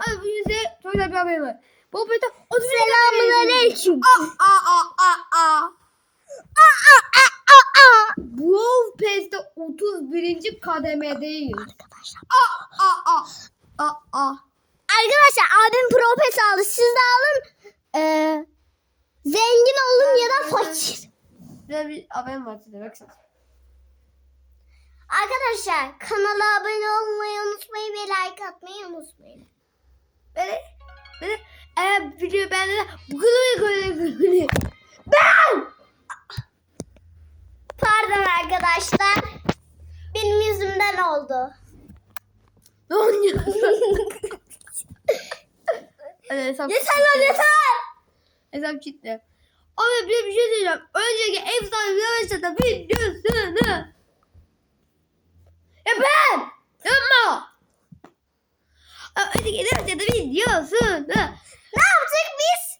Hadi bugün size çok güzel bir haberim var. Bu haberden 30 bin Selamun aleyküm. Aa aa aa aa. Brawl Pass'te 31. kademedeyiz. Arkadaşlar. Aa aa aa. Aa aa. Arkadaşlar abim propes aldı. Siz de alın. Ee, zengin olun ya da fakir. Size bir haberim var size baksana. Arkadaşlar kanala abone olmayı unutmayın ve like atmayı unutmayın. Böyle böyle eğer video bende de kadar böyle böyle. Ben! Pardon arkadaşlar. Benim yüzümden oldu. Ne oynuyorsun? Hadi hesap yeter lan yeter. Hesap kitle. Abi bir, bir şey söyleyeceğim. Önceki efsane videolarda videosunu. Ya ben! Yapma! Aa, Önceki efsane videosunu. Ne yaptık biz?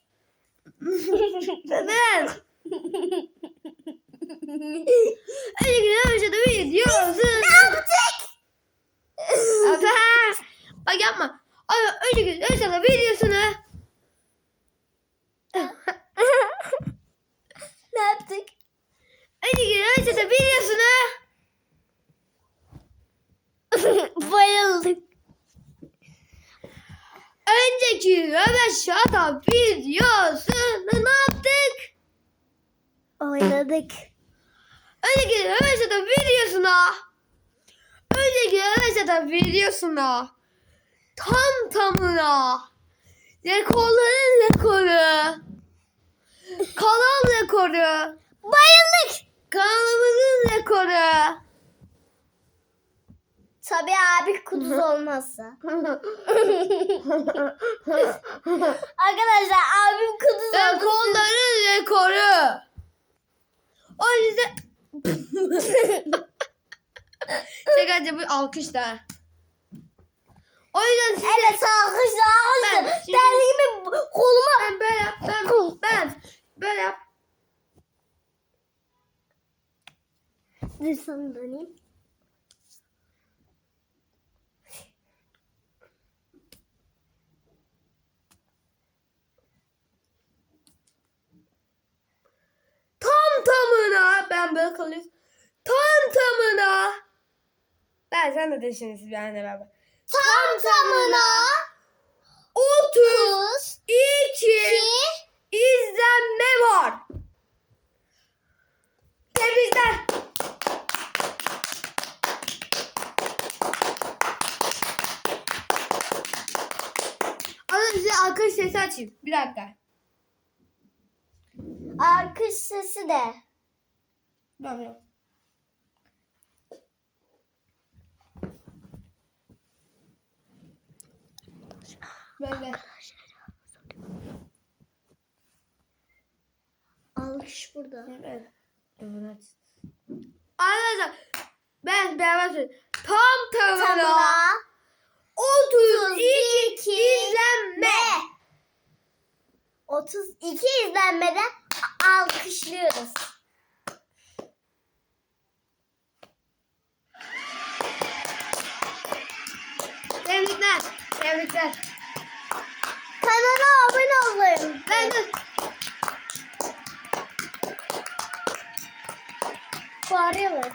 Ben! Önceki efsane videosunu. Ne yaptık? Abi, Bak yapma. Abi önceki efsane videosunu. ne yaptık? Önceki efsane videosunu. Bayıldık. Önceki Röveşata videosunu ne yaptık? Oynadık. Önceki Röveşata videosuna Önceki Röveşata videosuna Tam tamına Rekorların rekoru Kanal rekoru Bayıldık. Kanalımızın rekoru Tabii abi kuduz olmazsa. Arkadaşlar abim kuduz oldu. Rekorların rekoru O yüzden Şakacı bu alkış da O yüzden size Evet alkışla Ben alkışla. şimdi- Derli gibi koluma. Ben böyle yap, ben, ben böyle yap. Dur sana döneyim. Tam tamına ben böyle kalıyoruz. Tam tamına. Ben sen de düşünürsün bir anne beraber. Tam tamına 32 iki izlenme var. Tebrikler. Ama size arkadaş sesi açayım. Bir dakika. alkış sesi de. Tamam. Böyle. Alkış burada. Evet. Evet. Arkadaşlar ben beraber söyleyeyim. Tam tamına Tamına 32 32 izlenme. 32 izlenmede alkışlıyoruz. Tebrikler. Tebrikler. Kanala abone olun. Ben de Bağırıyorlar.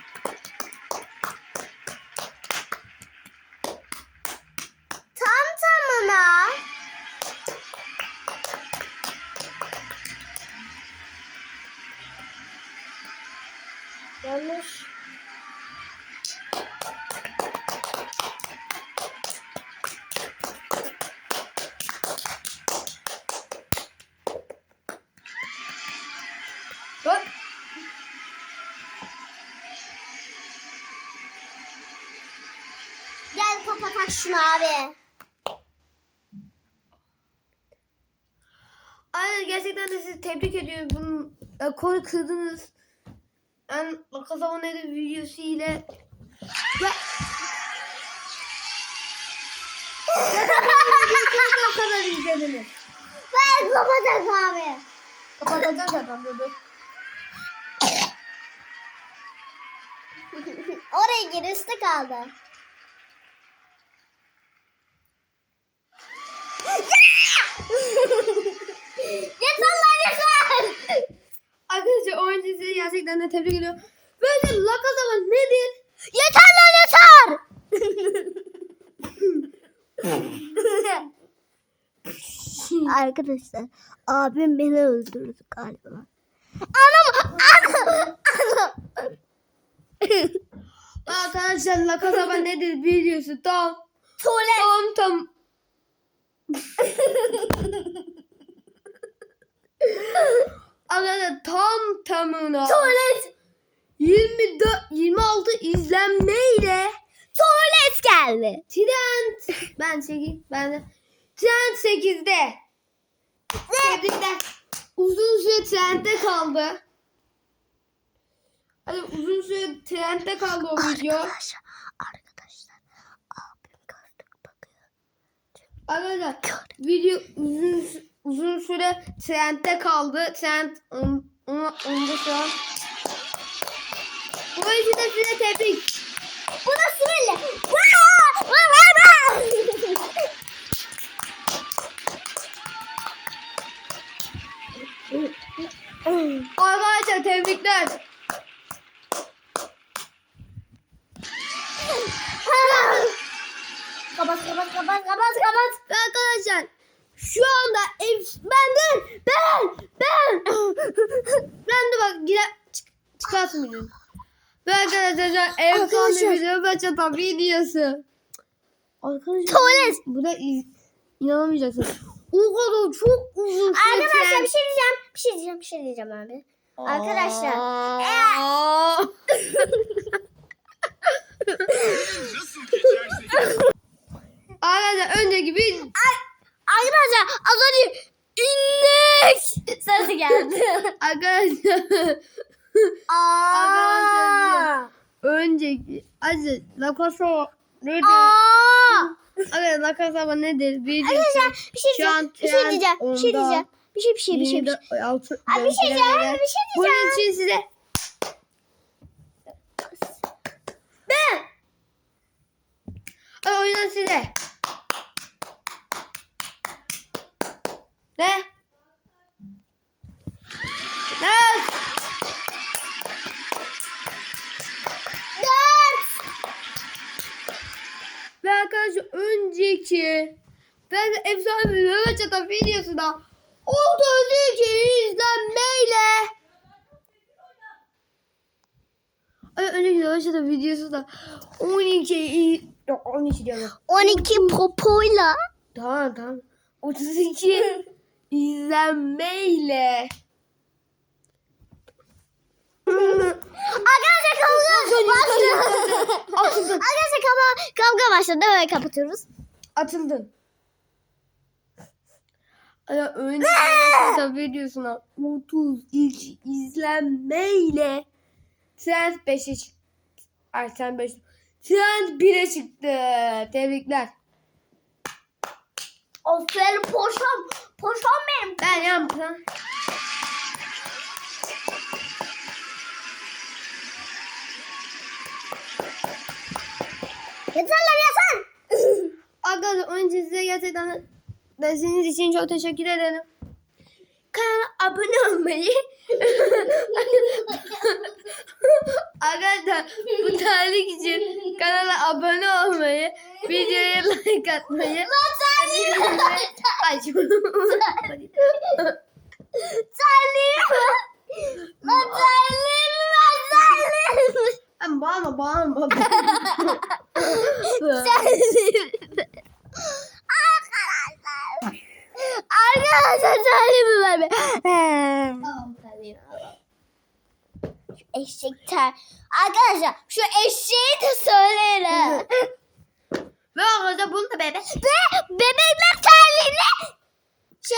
Tam tamına Yanlış. Gel kapatak şunu abi. Aynen gerçekten de sizi tebrik ediyorum. Bunun rekoru kırdınız. Ben Lakasa videosu ile ve o kadar izlediniz. Ver kapatak abi. Kapatacağım zaten yeter lan yeter. Arkadaşlar o oyuncu sizi gerçekten de tebrik ediyorum. Böyle laka zaman nedir? Yeter lan yeter. Arkadaşlar abim beni öldürdü galiba. Anam anam anam. Arkadaşlar laka zaman nedir biliyorsun tam. Tuvalet. Tam tam Arkadaşlar tam tamına Tuvalet. 24 26 izlenmeyle Tuvalet geldi. Trend ben 8 ben de Trend 8'de. Tebrikler. Uzun süre trendde kaldı. Hadi uzun süre trendde kaldı o video. Arkadaşlar Arkadaşlar video uzun uzun süre trendde kaldı. Trend onda şu an. Bu yüzden size tebrik. Bu da sinirli. Arkadaşlar tebrikler. Kapat kapat kapat kapat kapat. Arkadaşlar şu anda ev benden ben ben ben de bak gider çık, videonu. Ve arkadaşlar efsane Arkadaşlar. video başlatan videosu. Arkadaşlar Tuvalet. bu da iz, inanamayacaksın. O kadar çok uzun süre Arkadaşlar bir şey diyeceğim. Bir şey diyeceğim. Bir şey diyeceğim abi. Arkadaşlar. Aa. Arkadaşlar önceki bir Arkadaşlar az önce innek sesi geldi. arkadaşlar Aa. önceki acı La nedir? Aa. Arkadaşlar La Casa nedir? Bir Arkadaşlar bir şey diyeceğim. Bir şey diyeceğim. Bir şey onda. diyeceğim. Bir şey bir şey bir şey. Bir şey. Ay, şey diyeceğim. Bir şey diyeceğim. Bunun için size Ben. Ay, o yüzden size ne? Ne? Dört. Ve arkadaşlar önceki ben efsane bir Mehmet Çatan videosunda 32 izlenmeyle Ay, önceki Mehmet Çatan videosu da 12 i- Yok 12 diyorum. 12 popoyla. Tamam tamam. 32 izlenmeyle. Arkadaşlar kavga başladı. Atıldın. Arkadaşlar kavga, kavga başladı. Böyle kapatıyoruz. Atıldın. Önceki Mehmet Çatan videosuna 32 izlenmeyle Trend 5'e çıktı. Ay Trend 5. Trend 1'e çıktı. Tebrikler. Aferin poşam. Poşam benim. Ben yaptım. Yeter lan yeter. Arkadaşlar önce size gerçekten desteğiniz için çok teşekkür ederim. Kanala abone olmayı Arkadaşlar bu tarih için kanala abone olmayı, videoya like atmayı, Ay, Lan terlim lan terlim. Ben bağırma bağırma. Arkadaşlar. Arkadaşlar terlimi ver be. Şu eşek ter. Arkadaşlar şu eşeği de söyleyin. Ve arkadaşlar bunu da bebe. Ve bebekler terliğini şey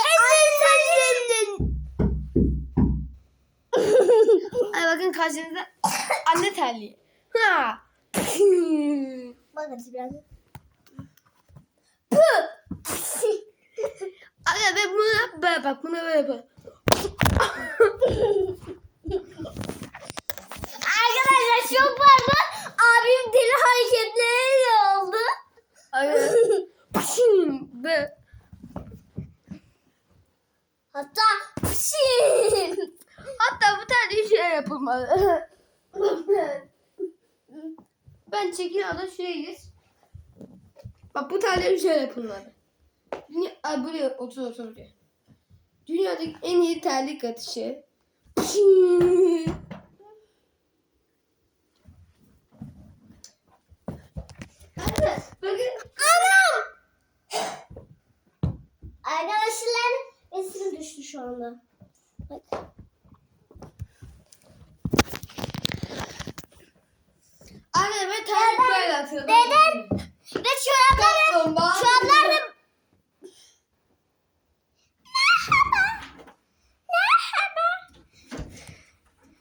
Ay bakın karşınızda anne terliği. Ha. Bakın biraz. Ay ve bunu böyle bak bunu böyle yapalım. Arkadaşlar çok pardon. Abim deli hareketleriyle oldu. Ay. Ve Hatta pşin. Hatta bu tane şey yapılmalı. Ada şuraya. Bak bu tane şey yapılmalı. Dünya, ay buraya otur otur buraya. Dünyadaki en iyi terlik atışı. Arkadaşlar resim düştü şu anda. Bak. Anne ben terlik böyle atıyordum. Dedem ve çoraplar çoraplar